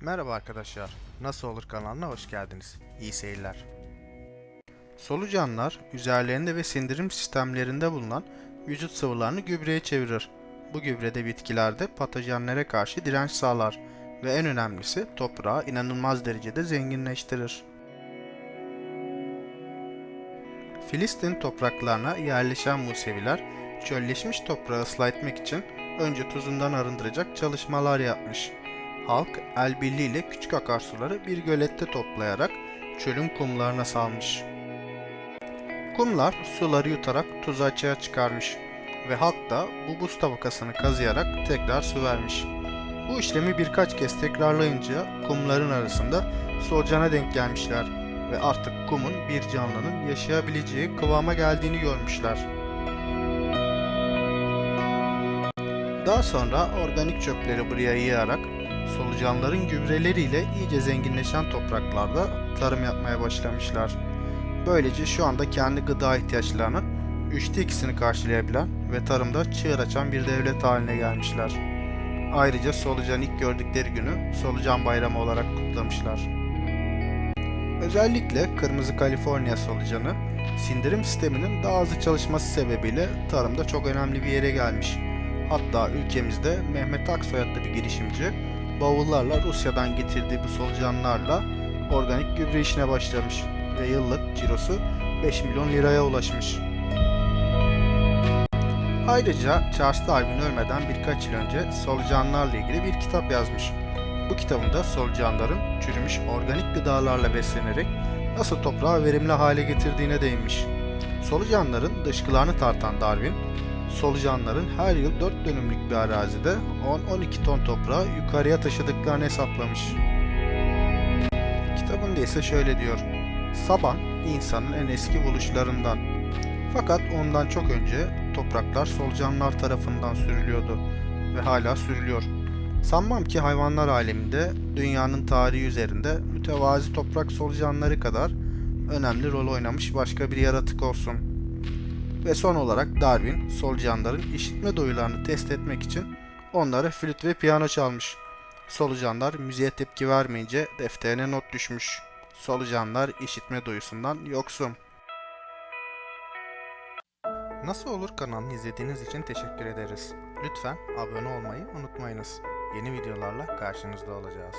Merhaba arkadaşlar. Nasıl olur kanalına hoş geldiniz. İyi seyirler. Solucanlar üzerlerinde ve sindirim sistemlerinde bulunan vücut sıvılarını gübreye çevirir. Bu gübrede bitkilerde patojenlere karşı direnç sağlar ve en önemlisi toprağı inanılmaz derecede zenginleştirir. Filistin topraklarına yerleşen Museviler, çölleşmiş toprağı ıslah etmek için önce tuzundan arındıracak çalışmalar yapmış. Halk el birliğiyle küçük akarsuları bir gölette toplayarak çölün kumlarına salmış. Kumlar suları yutarak tuzu açığa çıkarmış ve halk da bu buz tabakasını kazıyarak tekrar su vermiş. Bu işlemi birkaç kez tekrarlayınca kumların arasında solucana denk gelmişler ve artık kumun bir canlının yaşayabileceği kıvama geldiğini görmüşler. Daha sonra organik çöpleri buraya yığarak solucanların gübreleriyle iyice zenginleşen topraklarda tarım yapmaya başlamışlar. Böylece şu anda kendi gıda ihtiyaçlarının üçte ikisini karşılayabilen ve tarımda çığır açan bir devlet haline gelmişler. Ayrıca solucan ilk gördükleri günü solucan bayramı olarak kutlamışlar. Özellikle kırmızı Kaliforniya solucanı sindirim sisteminin daha hızlı çalışması sebebiyle tarımda çok önemli bir yere gelmiş. Hatta ülkemizde Mehmet Aksoy adlı bir girişimci bavullarla Rusya'dan getirdiği bu solucanlarla organik gübre işine başlamış ve yıllık cirosu 5 milyon liraya ulaşmış. Ayrıca Charles Darwin ölmeden birkaç yıl önce solucanlarla ilgili bir kitap yazmış. Bu kitabında solucanların çürümüş organik gıdalarla beslenerek nasıl toprağı verimli hale getirdiğine değinmiş. Solucanların dışkılarını tartan Darwin, solucanların her yıl 4 dönümlük bir arazide 10-12 ton toprağı yukarıya taşıdıklarını hesaplamış. Kitabında ise şöyle diyor. Saban insanın en eski buluşlarından. Fakat ondan çok önce topraklar solucanlar tarafından sürülüyordu ve hala sürülüyor. Sanmam ki hayvanlar aleminde dünyanın tarihi üzerinde mütevazi toprak solucanları kadar önemli rol oynamış başka bir yaratık olsun. Ve son olarak Darwin, solucanların işitme duyularını test etmek için onlara flüt ve piyano çalmış. Solucanlar müziğe tepki vermeyince defterine not düşmüş. Solucanlar işitme duyusundan yoksun. Nasıl olur kanalını izlediğiniz için teşekkür ederiz. Lütfen abone olmayı unutmayınız. Yeni videolarla karşınızda olacağız.